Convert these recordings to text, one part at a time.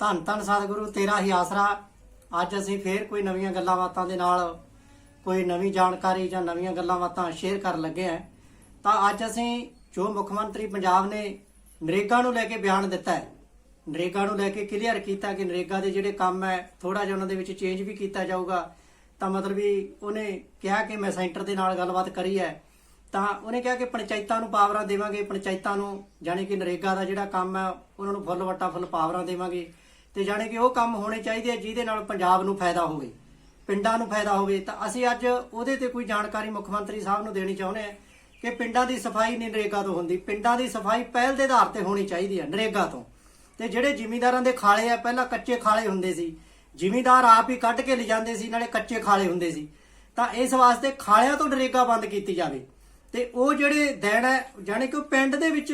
ਧੰਨ ਧੰਨ ਸਤਿਗੁਰੂ, ਤੇਰਾ ਹੀ ਆਸਰਾ। ਅੱਜ ਅਸੀਂ ਫੇਰ ਕੋਈ ਨਵੀਆਂ ਗੱਲਾਂ ਬਾਤਾਂ ਦੇ ਨਾਲ ਕੋਈ ਨਵੀਂ ਜਾਣਕਾਰੀ ਜਾਂ ਨਵੀਆਂ ਗੱਲਾਂ ਬਾਤਾਂ ਸ਼ੇਅਰ ਕਰਨ ਲੱਗੇ ਹਾਂ। ਤਾਂ ਅੱਜ ਅਸੀਂ ਜੋ ਮੁੱਖ ਮੰਤਰੀ ਪੰਜਾਬ ਨੇ ਨਰੇਗਾ ਨੂੰ ਲੈ ਕੇ ਬਿਆਨ ਦਿੱਤਾ ਹੈ, ਨਰੇਗਾ ਨੂੰ ਲੈ ਕੇ ਕਲੀਅਰ ਕੀਤਾ ਕਿ ਨਰੇਗਾ ਦੇ ਜਿਹੜੇ ਕੰਮ ਹੈ ਥੋੜਾ ਜਿਹਾ ਉਹਨਾਂ ਦੇ ਵਿੱਚ ਚੇਂਜ ਵੀ ਕੀਤਾ ਜਾਊਗਾ। ਤਾਂ ਮਤਲਬ ਵੀ ਉਹਨੇ ਕਿਹਾ ਕਿ ਮੈਂ ਸੈਂਟਰ ਦੇ ਨਾਲ ਗੱਲਬਾਤ ਕਰੀ ਹੈ। ਤਾਂ ਉਹਨੇ ਕਿਹਾ ਕਿ ਪੰਚਾਇਤਾਂ ਨੂੰ ਪਾਵਰਾਂ ਦੇਵਾਂਗੇ, ਪੰਚਾਇਤਾਂ ਨੂੰ, ਜਾਣੀ ਕਿ ਨਰੇਗਾ ਦਾ ਜਿਹੜਾ ਕੰਮ ਹੈ, ਉਹਨਾਂ ਨੂੰ ਫੁੱਲ ਵੱਟਾ ਫੁੱਲ ਪਾਵਰਾਂ ਦੇਵਾਂਗੇ। ਤੇ ਜਾਣੀ ਕਿ ਉਹ ਕੰਮ ਹੋਣੇ ਚਾਹੀਦੇ ਆ ਜਿਹਦੇ ਨਾਲ ਪੰਜਾਬ ਨੂੰ ਫਾਇਦਾ ਹੋਵੇ, ਪਿੰਡਾਂ ਨੂੰ ਫਾਇਦਾ ਹੋਵੇ। ਤਾਂ ਅਸੀਂ ਅੱਜ ਉਹਦੇ ਤੇ ਕੋਈ ਜਾਣਕਾਰੀ ਮੁੱਖ ਮੰਤਰੀ ਸਾਹਿਬ ਨੂੰ ਦੇਣੀ ਚਾਹੁੰਦੇ ਆ ਕਿ ਪਿੰਡਾਂ ਦੀ ਸਫ਼ਾਈ ਨਹੀਂ ਨਰੇਗਾ ਤੋਂ ਹੁੰਦੀ। ਪਿੰਡਾਂ ਦੀ ਸਫ਼ਾਈ ਪਹਿਲ ਦੇ ਆਧਾਰ ਤੇ ਹੋਣੀ ਚਾਹੀਦੀ ਹੈ ਨਰੇਗਾ ਤੋਂ। ਤੇ ਜਿਹੜੇ ਜ਼ਿਮੀਂਦਾਰਾਂ ਦੇ ਖਾਲੇ ਆ, ਪਹਿਲਾਂ ਕੱਚੇ ਖਾਲੇ ਹੁੰਦੇ ਸੀ। ਜ਼ਿਮੀਂਦਾਰ ਆਪ ਹੀ ਕੱਢ ਕੇ ਲਿਜਾਂਦੇ ਸੀ, ਨਾਲੇ ਕੱਚੇ ਖਾਲੇ ਹੁੰਦੇ ਸੀ। ਤਾਂ ਇਸ ਵਾਸਤੇ ਖਾਲਿਆਂ ਤੋਂ ਨਰੇਗਾ ਬੰਦ ਕੀਤੀ ਜਾਵੇ। ਤੇ ਉਹ ਜਿਹੜੇ ਦਿਨ ਹੈ, ਜਾਣੀ ਕਿ ਪਿੰਡ ਦੇ ਵਿੱਚ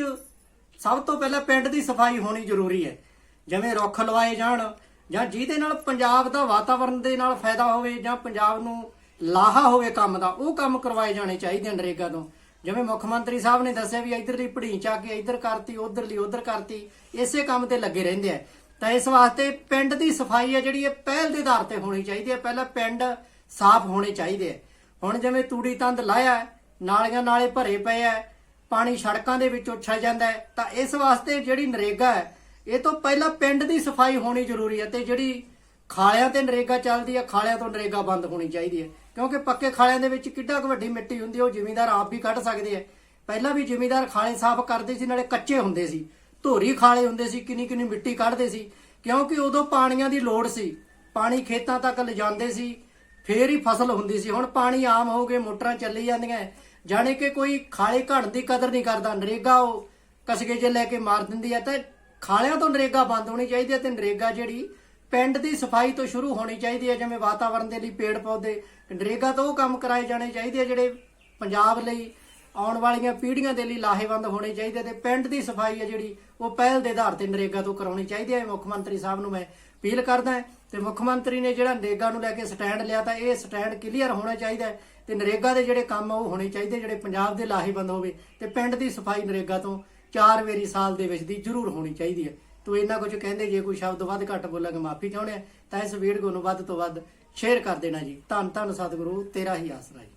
ਸਭ ਤੋਂ ਪਹਿਲਾਂ ਪਿੰਡ ਦੀ ਸਫ਼ਾਈ ਹੋਣੀ ਜ਼ਰੂਰੀ ਹੈ। ਜਿਵੇਂ ਰੁੱਖ ਲਵਾਏ ਜਾਣ, ਜਾਂ ਜਿਹਦੇ ਨਾਲ ਪੰਜਾਬ ਦਾ ਵਾਤਾਵਰਣ ਦੇ ਨਾਲ ਫਾਇਦਾ ਹੋਵੇ, ਜਾਂ ਪੰਜਾਬ ਨੂੰ ਲਾਹਾ ਹੋਵੇ ਕੰਮ ਦਾ, ਉਹ ਕੰਮ ਕਰਵਾਏ ਜਾਣੇ ਚਾਹੀਦੇ ਨਰੇਗਾ ਤੋਂ। ਜਿਵੇਂ ਮੁੱਖ ਮੰਤਰੀ ਸਾਹਿਬ ਨੇ ਦੱਸਿਆ ਵੀ ਇਧਰਲੀ ਪੜੀਂ ਚਾ ਕੇ ਇਧਰ ਕਰਤੀ, ਉਧਰਲੀ ਉਧਰ ਕਰਤੀ, ਇਸੇ ਕੰਮ ਤੇ ਲੱਗੇ ਰਹਿੰਦੇ ਆ। ਤਾਂ ਇਸ ਵਾਸਤੇ ਪਿੰਡ ਦੀ ਸਫ਼ਾਈ ਹੈ ਜਿਹੜੀ, ਇਹ ਪਹਿਲ ਦੇ ਆਧਾਰ ਤੇ ਹੋਣੀ ਚਾਹੀਦੀ ਹੈ ਪਹਿਲਾਂ ਪਿੰਡ ਸਾਫ਼ ਹੋਣੇ ਚਾਹੀਦੇ ਆ। ਹੁਣ ਜਿਵੇਂ ਤੂੜੀ ਤੰਦ ਲਾਇਆ, ਨਾਲੀਆਂ ਨਾਲੇ ਭਰੇ ਪਏ ਆ, ਪਾਣੀ ਸੜਕਾਂ ਦੇ ਵਿੱਚ ਉੱਛਲ ਜਾਂਦਾ ਤਾਂ ਇਸ ਵਾਸਤੇ ਜਿਹੜੀ ਨਰੇਗਾ ਹੈ ਇਹ ਤੋਂ ਪਹਿਲਾਂ ਪਿੰਡ ਦੀ ਸਫ਼ਾਈ ਹੋਣੀ ਜ਼ਰੂਰੀ ਹੈ ਤੇ ਜਿਹੜੀ ਖਾਲਿਆਂ ਤੇ ਨਰੇਗਾ ਚੱਲਦੀ ਹੈ, ਖਾਲਿਆਂ ਤੋਂ ਨਰੇਗਾ ਬੰਦ ਹੋਣੀ ਚਾਹੀਦੀ ਹੈ। ਕਿਉਂਕਿ ਪੱਕੇ ਖਾਲਿਆਂ ਦੇ ਵਿੱਚ ਕਿੱਡਾ ਕੁ ਵੱਡੀ ਮਿੱਟੀ ਹੁੰਦੀ ਹੈ, ਉਹ ਜ਼ਿਮੀਂਦਾਰ ਆਪ ਵੀ ਕੱਢ ਸਕਦੇ ਆ ਪਹਿਲਾਂ ਵੀ ਜ਼ਿਮੀਂਦਾਰ ਖਾਲੇ ਸਾਫ਼ ਕਰਦੇ ਸੀ, ਨਾਲੇ ਕੱਚੇ ਹੁੰਦੇ ਸੀ। ਧੋਰੀ ਖਾਲੇ ਹੁੰਦੇ ਸੀ ਕਿੰਨੀ ਕਿੰਨੀ ਮਿੱਟੀ ਕੱਢਦੇ ਸੀ। ਕਿਉਂਕਿ ਉਦੋਂ ਪਾਣੀਆਂ ਦੀ ਲੋੜ ਸੀ। ਪਾਣੀ ਖੇਤਾਂ ਤੱਕ ਲਿਜਾਂਦੇ ਸੀ, ਫੇਰ ਹੀ ਫਸਲ ਹੁੰਦੀ ਸੀ। ਹੁਣ ਪਾਣੀ ਆਮ ਹੋ ਗਏ, ਮੋਟਰਾਂ ਚੱਲੀ ਜਾਂਦੀਆਂ। ਜਾਣੇ ਕਿ ਕੋਈ ਖਾਲੇ ਘਣ ਦੀ ਕਦਰ ਨਹੀਂ ਕਰਦਾ। ਨਰੇਗਾ ਉਹ ਕਸਗੇ ਜੇ ਲੈ ਕੇ ਮਾਰ ਦਿੰਦੀ ਹੈ ਤਾਂ ਖਾਲਿਆਂ ਤੋਂ ਨਰੇਗਾ ਬੰਦ ਹੋਣੀ ਚਾਹੀਦੀ ਹੈ ਤੇ ਨਰੇਗਾ ਜਿਹੜੀ ਪਿੰਡ ਦੀ ਸਫ਼ਾਈ ਤੋਂ ਸ਼ੁਰੂ ਹੋਣੀ ਚਾਹੀਦੀ ਹੈ, ਜਿਵੇਂ ਵਾਤਾਵਰਣ ਦੇ ਲਈ ਪੇੜ ਪੌਦੇ, ਨਰੇਗਾ ਤੋਂ ਉਹ ਕੰਮ ਕਰਾਏ ਜਾਣੇ ਚਾਹੀਦੇ ਆ ਜਿਹੜੇ ਪੰਜਾਬ ਲਈ ਆਉਣ ਵਾਲੀਆਂ ਪੀੜ੍ਹੀਆਂ ਦੇ ਲਈ ਲਾਹੇਵੰਦ ਹੋਣੇ ਚਾਹੀਦੇ ਤੇ ਪਿੰਡ ਦੀ ਸਫ਼ਾਈ ਹੈ ਜਿਹੜੀ ਉਹ ਪਹਿਲ ਦੇ ਆਧਾਰ ਤੇ ਨਰੇਗਾ ਤੋਂ ਕਰਾਉਣੀ ਚਾਹੀਦੀ ਹੈ। ਮੁੱਖ ਮੰਤਰੀ ਸਾਹਿਬ ਨੂੰ ਮੈਂ ਅਪੀਲ ਕਰਦਾ ਹਾਂ ਤੇ ਮੁੱਖ ਮੰਤਰੀ ਨੇ ਜਿਹੜਾ ਨਰੇਗਾ ਨੂੰ ਲੈ ਕੇ ਸਟੈਂਡ ਲਿਆ ਤਾਂ ਇਹ ਸਟੈਂਡ ਕਲੀਅਰ ਹੋਣਾ ਚਾਹੀਦਾ ਹੈ ਤੇ ਨਰੇਗਾ ਦੇ ਜਿਹੜੇ ਕੰਮ ਆ ਉਹ ਹੋਣੇ ਚਾਹੀਦੇ ਜਿਹੜੇ ਪੰਜਾਬ ਦੇ ਲਾਹੇਵੰਦ ਹੋਵੇ ਤੇ ਪਿੰਡ ਦੀ ਸਫ਼ਾਈ ਨਰੇਗਾ ਤੋਂ ਚਾਰ ਵਾਰੀ ਸਾਲ ਦੇ ਵਿੱਚ ਦੀ ਜ਼ਰੂਰ ਹੋਣੀ ਚਾਹੀਦੀ ਹੈ। ਤੂੰ ਇੰਨਾ ਕੁਝ ਕਹਿੰਦੇ, ਜੇ ਕੋਈ ਸ਼ਬਦ ਵੱਧ ਘੱਟ ਬੋਲਾਂਗੇ ਮਾਫੀ ਚਾਹੁੰਦੇ ਆ। ਤਾਂ ਇਸ ਵੀਡੀਓ ਨੂੰ ਵੱਧ ਤੋਂ ਵੱਧ ਸ਼ੇਅਰ ਕਰ ਦੇਣਾ ਜੀ। ਧੰਨ ਧੰਨ ਸਤਿਗੁਰੂ, ਤੇਰਾ ਹੀ ਆਸਰਾ ਜੀ।